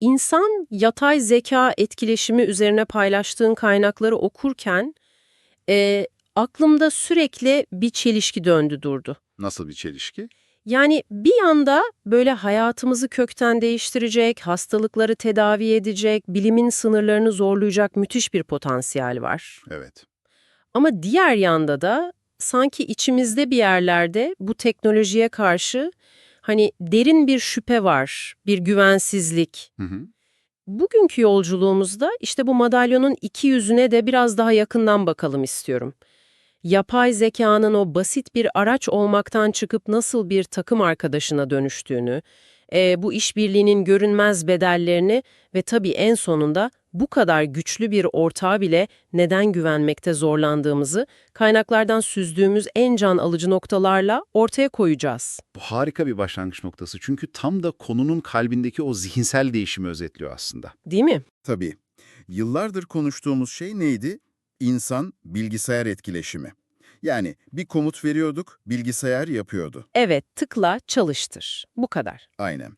insan yatay zeka etkileşimi üzerine paylaştığın kaynakları okurken e, aklımda sürekli bir çelişki döndü durdu. Nasıl bir çelişki? Yani bir yanda böyle hayatımızı kökten değiştirecek, hastalıkları tedavi edecek, bilimin sınırlarını zorlayacak müthiş bir potansiyel var. Evet. Ama diğer yanda da sanki içimizde bir yerlerde bu teknolojiye karşı hani derin bir şüphe var, bir güvensizlik. Hı hı. Bugünkü yolculuğumuzda işte bu madalyonun iki yüzüne de biraz daha yakından bakalım istiyorum. Yapay zekanın o basit bir araç olmaktan çıkıp nasıl bir takım arkadaşına dönüştüğünü, e, bu işbirliğinin görünmez bedellerini ve tabii en sonunda bu kadar güçlü bir ortağa bile neden güvenmekte zorlandığımızı kaynaklardan süzdüğümüz en can alıcı noktalarla ortaya koyacağız. Bu harika bir başlangıç noktası çünkü tam da konunun kalbindeki o zihinsel değişimi özetliyor aslında. Değil mi? Tabii. Yıllardır konuştuğumuz şey neydi? İnsan bilgisayar etkileşimi. Yani bir komut veriyorduk, bilgisayar yapıyordu. Evet, tıkla, çalıştır. Bu kadar. Aynen.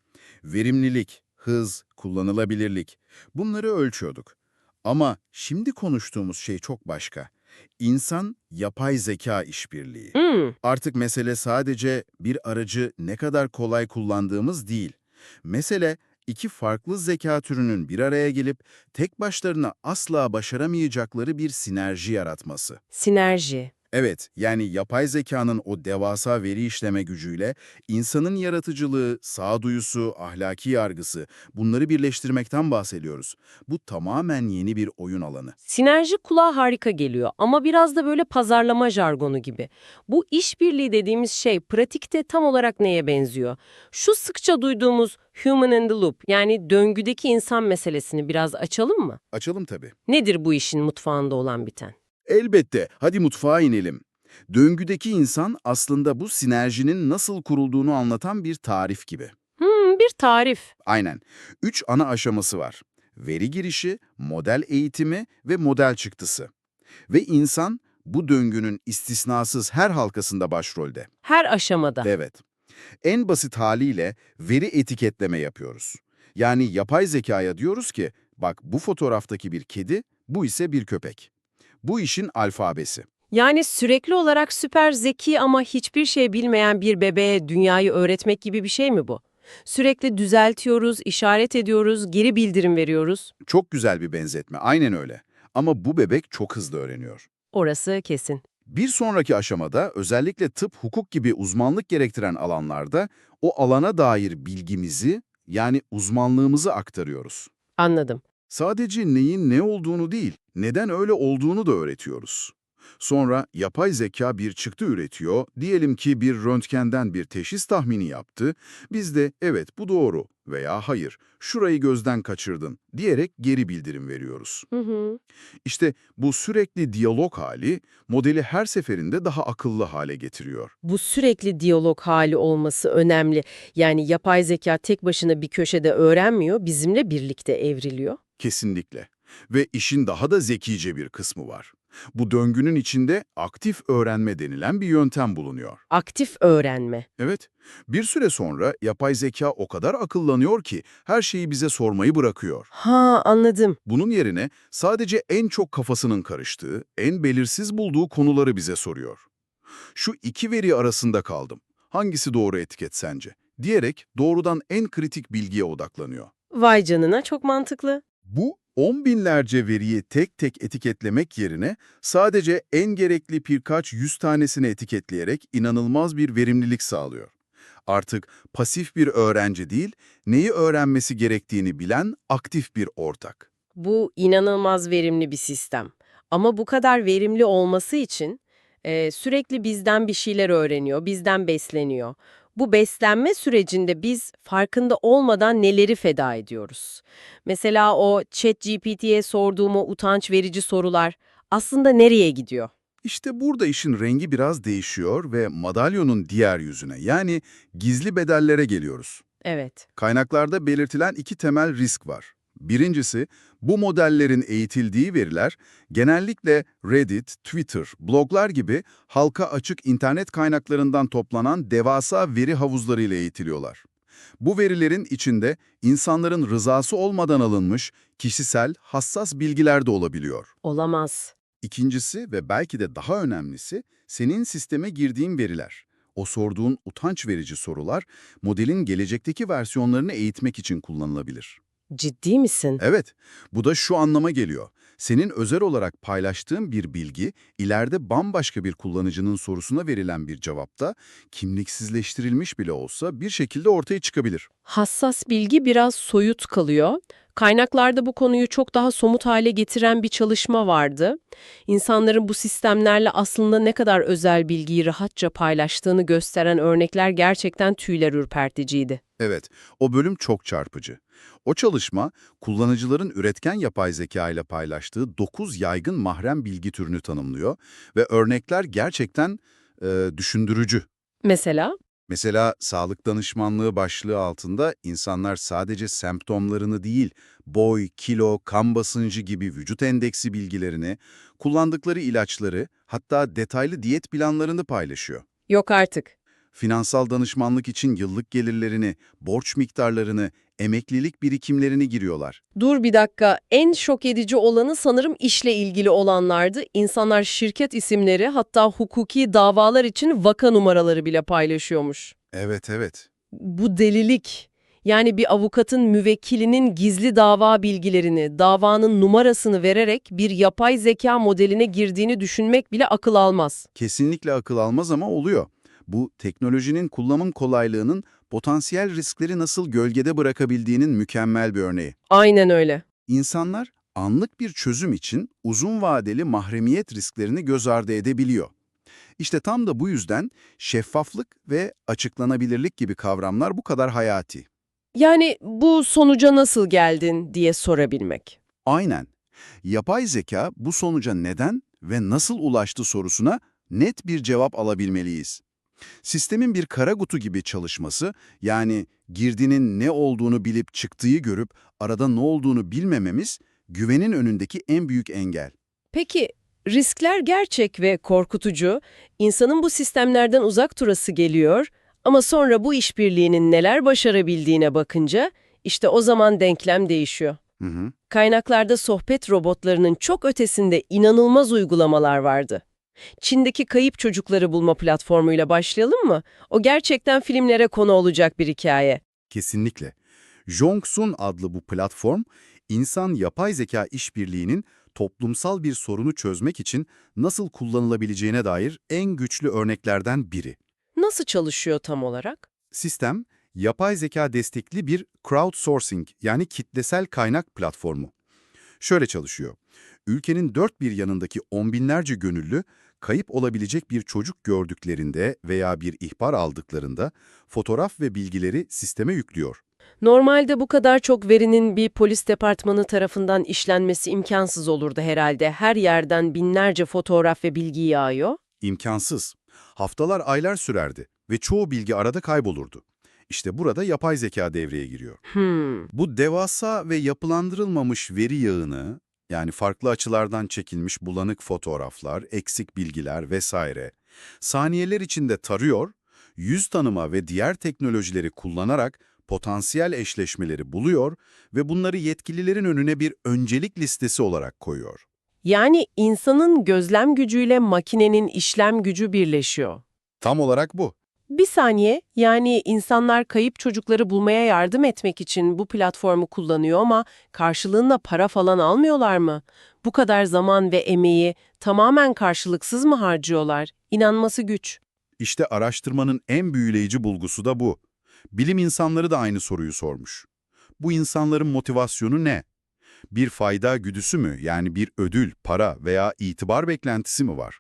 Verimlilik, hız, kullanılabilirlik. Bunları ölçüyorduk. Ama şimdi konuştuğumuz şey çok başka. İnsan yapay zeka işbirliği. Hmm, Artık mesele sadece bir aracı ne kadar kolay kullandığımız değil. Mesele iki farklı zeka türünün bir araya gelip tek başlarına asla başaramayacakları bir sinerji yaratması. sinerji. Evet, yani yapay zekanın o devasa veri işleme gücüyle insanın yaratıcılığı, sağduyusu, ahlaki yargısı bunları birleştirmekten bahsediyoruz. Bu tamamen yeni bir oyun alanı. Sinerji kulağa harika geliyor ama biraz da böyle pazarlama jargonu gibi. Bu işbirliği dediğimiz şey pratikte tam olarak neye benziyor? Şu sıkça duyduğumuz human in the loop yani döngüdeki insan meselesini biraz açalım mı? Açalım tabii. Nedir bu işin mutfağında olan biten? Elbette. Hadi mutfağa inelim. Döngüdeki insan aslında bu sinerjinin nasıl kurulduğunu anlatan bir tarif gibi. Hmm, bir tarif. Aynen. Üç ana aşaması var. Veri girişi, model eğitimi ve model çıktısı. Ve insan bu döngünün istisnasız her halkasında başrolde. Her aşamada. Evet. En basit haliyle veri etiketleme yapıyoruz. Yani yapay zekaya diyoruz ki, bak bu fotoğraftaki bir kedi, bu ise bir köpek. Bu işin alfabesi. Yani sürekli olarak süper zeki ama hiçbir şey bilmeyen bir bebeğe dünyayı öğretmek gibi bir şey mi bu? Sürekli düzeltiyoruz, işaret ediyoruz, geri bildirim veriyoruz. Çok güzel bir benzetme, aynen öyle. Ama bu bebek çok hızlı öğreniyor. Orası kesin. Bir sonraki aşamada özellikle tıp, hukuk gibi uzmanlık gerektiren alanlarda o alana dair bilgimizi yani uzmanlığımızı aktarıyoruz. Anladım. Sadece neyin ne olduğunu değil, neden öyle olduğunu da öğretiyoruz. Sonra yapay zeka bir çıktı üretiyor, diyelim ki bir röntgenden bir teşhis tahmini yaptı, biz de evet bu doğru veya hayır, şurayı gözden kaçırdın diyerek geri bildirim veriyoruz. Hı hı. İşte bu sürekli diyalog hali modeli her seferinde daha akıllı hale getiriyor. Bu sürekli diyalog hali olması önemli. Yani yapay zeka tek başına bir köşede öğrenmiyor, bizimle birlikte evriliyor. Kesinlikle. Ve işin daha da zekice bir kısmı var. Bu döngünün içinde aktif öğrenme denilen bir yöntem bulunuyor. Aktif öğrenme. Evet, bir süre sonra yapay zeka o kadar akıllanıyor ki her şeyi bize sormayı bırakıyor. Ha anladım. Bunun yerine sadece en çok kafasının karıştığı, en belirsiz bulduğu konuları bize soruyor. Şu iki veri arasında kaldım. Hangisi doğru etiket sence? Diyerek doğrudan en kritik bilgiye odaklanıyor. Vay canına çok mantıklı. Bu on binlerce veriyi tek tek etiketlemek yerine sadece en gerekli birkaç yüz tanesini etiketleyerek inanılmaz bir verimlilik sağlıyor. Artık pasif bir öğrenci değil, neyi öğrenmesi gerektiğini bilen aktif bir ortak. Bu inanılmaz verimli bir sistem. Ama bu kadar verimli olması için e, sürekli bizden bir şeyler öğreniyor, bizden besleniyor. Bu beslenme sürecinde biz farkında olmadan neleri feda ediyoruz? Mesela o ChatGPT'ye sorduğum o utanç verici sorular aslında nereye gidiyor? İşte burada işin rengi biraz değişiyor ve madalyonun diğer yüzüne yani gizli bedellere geliyoruz. Evet. Kaynaklarda belirtilen iki temel risk var. Birincisi, bu modellerin eğitildiği veriler genellikle Reddit, Twitter, bloglar gibi halka açık internet kaynaklarından toplanan devasa veri havuzlarıyla eğitiliyorlar. Bu verilerin içinde insanların rızası olmadan alınmış kişisel, hassas bilgiler de olabiliyor. Olamaz. İkincisi ve belki de daha önemlisi senin sisteme girdiğin veriler. O sorduğun utanç verici sorular modelin gelecekteki versiyonlarını eğitmek için kullanılabilir. Ciddi misin? Evet, bu da şu anlama geliyor. Senin özel olarak paylaştığın bir bilgi, ileride bambaşka bir kullanıcının sorusuna verilen bir cevapta kimliksizleştirilmiş bile olsa bir şekilde ortaya çıkabilir. Hassas bilgi biraz soyut kalıyor. Kaynaklarda bu konuyu çok daha somut hale getiren bir çalışma vardı. İnsanların bu sistemlerle aslında ne kadar özel bilgiyi rahatça paylaştığını gösteren örnekler gerçekten tüyler ürperticiydi. Evet, o bölüm çok çarpıcı. O çalışma, kullanıcıların üretken yapay zeka ile paylaştığı 9 yaygın mahrem bilgi türünü tanımlıyor ve örnekler gerçekten e, düşündürücü. Mesela? Mesela sağlık danışmanlığı başlığı altında insanlar sadece semptomlarını değil, boy, kilo, kan basıncı gibi vücut endeksi bilgilerini, kullandıkları ilaçları, hatta detaylı diyet planlarını paylaşıyor. Yok artık. Finansal danışmanlık için yıllık gelirlerini, borç miktarlarını, emeklilik birikimlerini giriyorlar. Dur bir dakika. En şok edici olanı sanırım işle ilgili olanlardı. İnsanlar şirket isimleri hatta hukuki davalar için vaka numaraları bile paylaşıyormuş. Evet, evet. Bu delilik. Yani bir avukatın müvekkilinin gizli dava bilgilerini, davanın numarasını vererek bir yapay zeka modeline girdiğini düşünmek bile akıl almaz. Kesinlikle akıl almaz ama oluyor. Bu teknolojinin kullanım kolaylığının potansiyel riskleri nasıl gölgede bırakabildiğinin mükemmel bir örneği. Aynen öyle. İnsanlar anlık bir çözüm için uzun vadeli mahremiyet risklerini göz ardı edebiliyor. İşte tam da bu yüzden şeffaflık ve açıklanabilirlik gibi kavramlar bu kadar hayati. Yani bu sonuca nasıl geldin diye sorabilmek. Aynen. Yapay zeka bu sonuca neden ve nasıl ulaştı sorusuna net bir cevap alabilmeliyiz. Sistemin bir kara kutu gibi çalışması, yani girdinin ne olduğunu bilip çıktığı görüp arada ne olduğunu bilmememiz, güvenin önündeki en büyük engel. Peki riskler gerçek ve korkutucu. İnsanın bu sistemlerden uzak durası geliyor ama sonra bu işbirliğinin neler başarabildiğine bakınca işte o zaman denklem değişiyor. Hı hı. Kaynaklarda sohbet robotlarının çok ötesinde inanılmaz uygulamalar vardı. Çin'deki kayıp çocukları bulma platformuyla başlayalım mı? O gerçekten filmlere konu olacak bir hikaye. Kesinlikle. Jongsun adlı bu platform, insan-yapay zeka işbirliğinin toplumsal bir sorunu çözmek için nasıl kullanılabileceğine dair en güçlü örneklerden biri. Nasıl çalışıyor tam olarak? Sistem, yapay zeka destekli bir crowdsourcing yani kitlesel kaynak platformu. Şöyle çalışıyor. Ülkenin dört bir yanındaki on binlerce gönüllü, kayıp olabilecek bir çocuk gördüklerinde veya bir ihbar aldıklarında fotoğraf ve bilgileri sisteme yüklüyor. Normalde bu kadar çok verinin bir polis departmanı tarafından işlenmesi imkansız olurdu herhalde. Her yerden binlerce fotoğraf ve bilgi yağıyor. İmkansız. Haftalar, aylar sürerdi ve çoğu bilgi arada kaybolurdu. İşte burada yapay zeka devreye giriyor. Hmm. Bu devasa ve yapılandırılmamış veri yağını, yani farklı açılardan çekilmiş bulanık fotoğraflar, eksik bilgiler vesaire, saniyeler içinde tarıyor, yüz tanıma ve diğer teknolojileri kullanarak potansiyel eşleşmeleri buluyor ve bunları yetkililerin önüne bir öncelik listesi olarak koyuyor. Yani insanın gözlem gücüyle makinenin işlem gücü birleşiyor. Tam olarak bu. Bir saniye, yani insanlar kayıp çocukları bulmaya yardım etmek için bu platformu kullanıyor ama karşılığında para falan almıyorlar mı? Bu kadar zaman ve emeği tamamen karşılıksız mı harcıyorlar? İnanması güç. İşte araştırmanın en büyüleyici bulgusu da bu. Bilim insanları da aynı soruyu sormuş. Bu insanların motivasyonu ne? Bir fayda güdüsü mü, yani bir ödül, para veya itibar beklentisi mi var?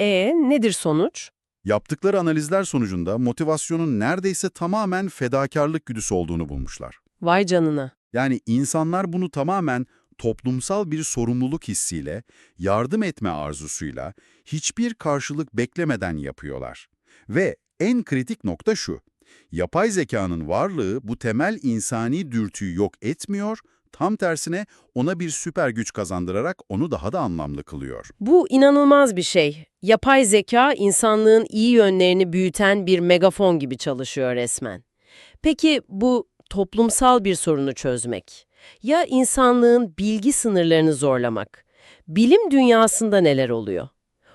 E nedir sonuç? Yaptıkları analizler sonucunda motivasyonun neredeyse tamamen fedakarlık güdüsü olduğunu bulmuşlar. Vay canına. Yani insanlar bunu tamamen toplumsal bir sorumluluk hissiyle, yardım etme arzusuyla, hiçbir karşılık beklemeden yapıyorlar. Ve en kritik nokta şu, yapay zekanın varlığı bu temel insani dürtüyü yok etmiyor, tam tersine ona bir süper güç kazandırarak onu daha da anlamlı kılıyor. Bu inanılmaz bir şey. Yapay zeka insanlığın iyi yönlerini büyüten bir megafon gibi çalışıyor resmen. Peki bu toplumsal bir sorunu çözmek ya insanlığın bilgi sınırlarını zorlamak? Bilim dünyasında neler oluyor?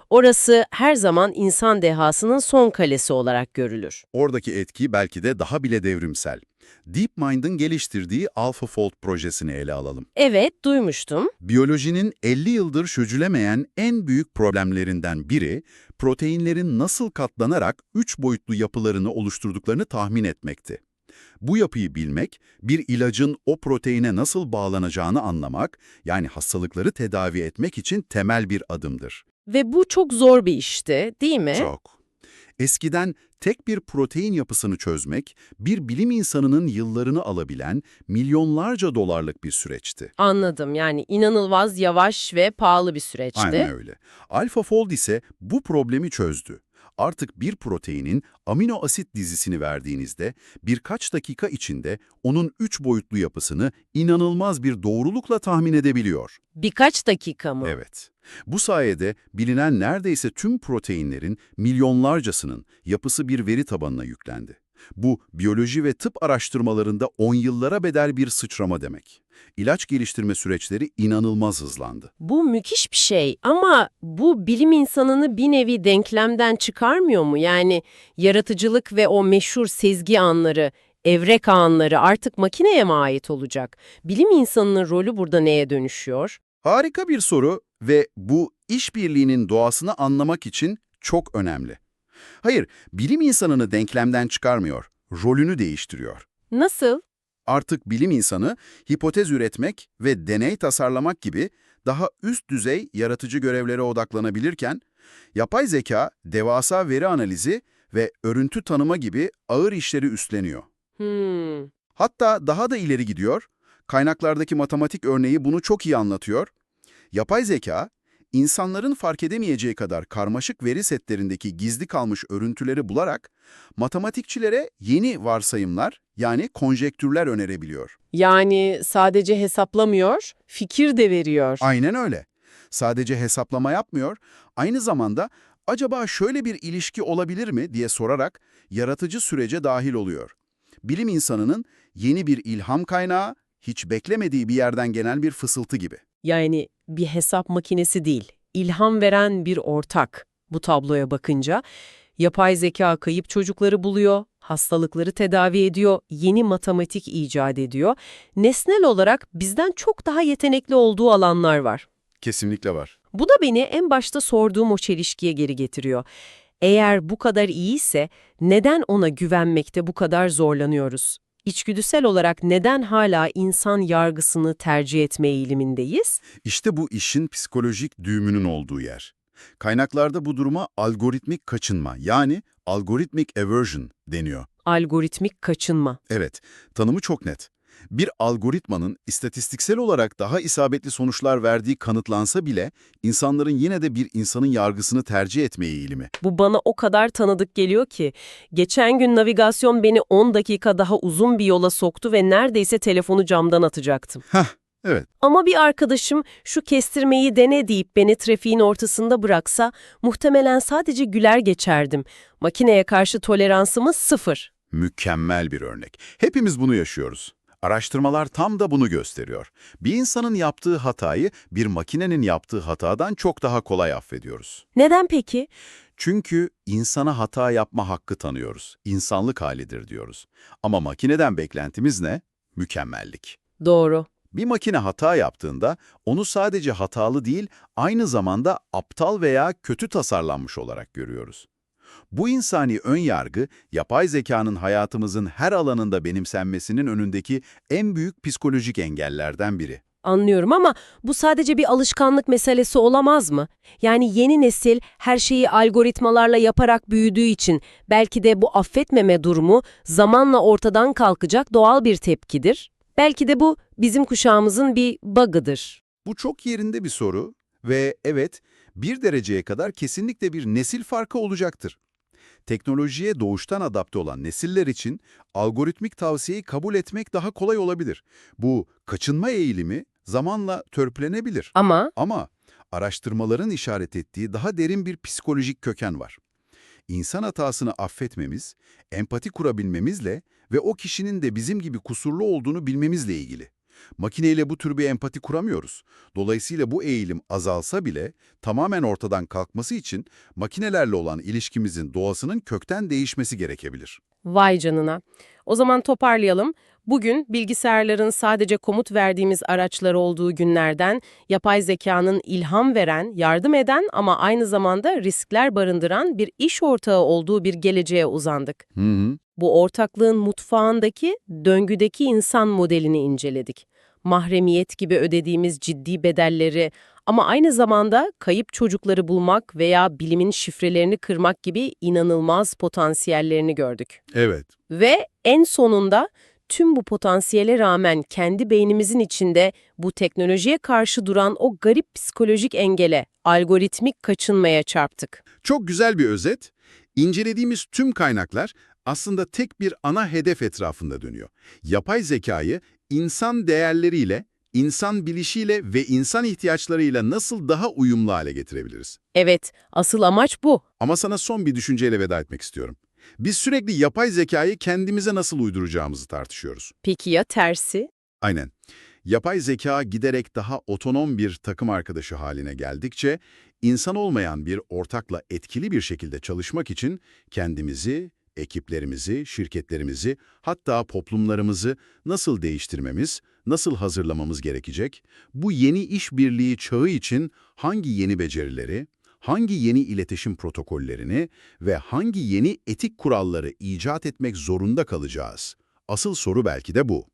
Orası her zaman insan dehasının son kalesi olarak görülür. Oradaki etki belki de daha bile devrimsel. DeepMind'ın geliştirdiği AlphaFold projesini ele alalım. Evet, duymuştum. Biyolojinin 50 yıldır çözülemeyen en büyük problemlerinden biri, proteinlerin nasıl katlanarak üç boyutlu yapılarını oluşturduklarını tahmin etmekti. Bu yapıyı bilmek, bir ilacın o proteine nasıl bağlanacağını anlamak, yani hastalıkları tedavi etmek için temel bir adımdır. Ve bu çok zor bir işti, değil mi? Çok. Eskiden tek bir protein yapısını çözmek, bir bilim insanının yıllarını alabilen milyonlarca dolarlık bir süreçti. Anladım. Yani inanılmaz yavaş ve pahalı bir süreçti. Aynen öyle. AlphaFold ise bu problemi çözdü. Artık bir proteinin amino asit dizisini verdiğinizde birkaç dakika içinde onun üç boyutlu yapısını inanılmaz bir doğrulukla tahmin edebiliyor. Birkaç dakika mı? Evet. Bu sayede bilinen neredeyse tüm proteinlerin milyonlarcasının yapısı bir veri tabanına yüklendi. Bu, biyoloji ve tıp araştırmalarında on yıllara bedel bir sıçrama demek. İlaç geliştirme süreçleri inanılmaz hızlandı. Bu müthiş bir şey ama bu bilim insanını bir nevi denklemden çıkarmıyor mu? Yani yaratıcılık ve o meşhur sezgi anları, evrek anları artık makineye mi ait olacak? Bilim insanının rolü burada neye dönüşüyor? Harika bir soru ve bu işbirliğinin doğasını anlamak için çok önemli. Hayır, bilim insanını denklemden çıkarmıyor, rolünü değiştiriyor. Nasıl? Artık bilim insanı hipotez üretmek ve deney tasarlamak gibi daha üst düzey yaratıcı görevlere odaklanabilirken, yapay zeka, devasa veri analizi ve örüntü tanıma gibi ağır işleri üstleniyor. Hmm. Hatta daha da ileri gidiyor, kaynaklardaki matematik örneği bunu çok iyi anlatıyor. Yapay zeka, insanların fark edemeyeceği kadar karmaşık veri setlerindeki gizli kalmış örüntüleri bularak matematikçilere yeni varsayımlar yani konjektürler önerebiliyor. Yani sadece hesaplamıyor, fikir de veriyor. Aynen öyle. Sadece hesaplama yapmıyor, aynı zamanda acaba şöyle bir ilişki olabilir mi diye sorarak yaratıcı sürece dahil oluyor. Bilim insanının yeni bir ilham kaynağı, hiç beklemediği bir yerden gelen bir fısıltı gibi. Yani bir hesap makinesi değil, ilham veren bir ortak. Bu tabloya bakınca yapay zeka kayıp çocukları buluyor, hastalıkları tedavi ediyor, yeni matematik icat ediyor. Nesnel olarak bizden çok daha yetenekli olduğu alanlar var. Kesinlikle var. Bu da beni en başta sorduğum o çelişkiye geri getiriyor. Eğer bu kadar iyiyse neden ona güvenmekte bu kadar zorlanıyoruz? İçgüdüsel olarak neden hala insan yargısını tercih etme eğilimindeyiz? İşte bu işin psikolojik düğümünün olduğu yer. Kaynaklarda bu duruma algoritmik kaçınma yani algoritmic aversion deniyor. Algoritmik kaçınma. Evet, tanımı çok net. Bir algoritmanın istatistiksel olarak daha isabetli sonuçlar verdiği kanıtlansa bile insanların yine de bir insanın yargısını tercih etme eğilimi. Bu bana o kadar tanıdık geliyor ki. Geçen gün navigasyon beni 10 dakika daha uzun bir yola soktu ve neredeyse telefonu camdan atacaktım. Heh, evet. Ama bir arkadaşım şu kestirmeyi dene deyip beni trafiğin ortasında bıraksa muhtemelen sadece güler geçerdim. Makineye karşı toleransımız sıfır. Mükemmel bir örnek. Hepimiz bunu yaşıyoruz. Araştırmalar tam da bunu gösteriyor. Bir insanın yaptığı hatayı bir makinenin yaptığı hatadan çok daha kolay affediyoruz. Neden peki? Çünkü insana hata yapma hakkı tanıyoruz. İnsanlık halidir diyoruz. Ama makineden beklentimiz ne? Mükemmellik. Doğru. Bir makine hata yaptığında onu sadece hatalı değil, aynı zamanda aptal veya kötü tasarlanmış olarak görüyoruz. Bu insani ön yargı, yapay zekanın hayatımızın her alanında benimsenmesinin önündeki en büyük psikolojik engellerden biri. Anlıyorum ama bu sadece bir alışkanlık meselesi olamaz mı? Yani yeni nesil her şeyi algoritmalarla yaparak büyüdüğü için belki de bu affetmeme durumu zamanla ortadan kalkacak doğal bir tepkidir. Belki de bu bizim kuşağımızın bir bug'ıdır. Bu çok yerinde bir soru ve evet, bir dereceye kadar kesinlikle bir nesil farkı olacaktır. Teknolojiye doğuştan adapte olan nesiller için algoritmik tavsiyeyi kabul etmek daha kolay olabilir. Bu kaçınma eğilimi zamanla törpülenebilir. Ama Ama araştırmaların işaret ettiği daha derin bir psikolojik köken var. İnsan hatasını affetmemiz, empati kurabilmemizle ve o kişinin de bizim gibi kusurlu olduğunu bilmemizle ilgili. Makineyle bu tür bir empati kuramıyoruz. Dolayısıyla bu eğilim azalsa bile tamamen ortadan kalkması için makinelerle olan ilişkimizin doğasının kökten değişmesi gerekebilir. Vay canına. O zaman toparlayalım. Bugün bilgisayarların sadece komut verdiğimiz araçlar olduğu günlerden yapay zekanın ilham veren, yardım eden ama aynı zamanda riskler barındıran bir iş ortağı olduğu bir geleceğe uzandık. Hı hı. Bu ortaklığın mutfağındaki döngüdeki insan modelini inceledik. Mahremiyet gibi ödediğimiz ciddi bedelleri ama aynı zamanda kayıp çocukları bulmak veya bilimin şifrelerini kırmak gibi inanılmaz potansiyellerini gördük. Evet. Ve en sonunda tüm bu potansiyele rağmen kendi beynimizin içinde bu teknolojiye karşı duran o garip psikolojik engele, algoritmik kaçınmaya çarptık. Çok güzel bir özet. İncelediğimiz tüm kaynaklar aslında tek bir ana hedef etrafında dönüyor. Yapay zekayı insan değerleriyle, insan bilişiyle ve insan ihtiyaçlarıyla nasıl daha uyumlu hale getirebiliriz? Evet, asıl amaç bu. Ama sana son bir düşünceyle veda etmek istiyorum. Biz sürekli yapay zekayı kendimize nasıl uyduracağımızı tartışıyoruz. Peki ya tersi? Aynen. Yapay zeka giderek daha otonom bir takım arkadaşı haline geldikçe, insan olmayan bir ortakla etkili bir şekilde çalışmak için kendimizi, ekiplerimizi, şirketlerimizi, hatta toplumlarımızı nasıl değiştirmemiz, nasıl hazırlamamız gerekecek? Bu yeni işbirliği çağı için hangi yeni becerileri, hangi yeni iletişim protokollerini ve hangi yeni etik kuralları icat etmek zorunda kalacağız? Asıl soru belki de bu.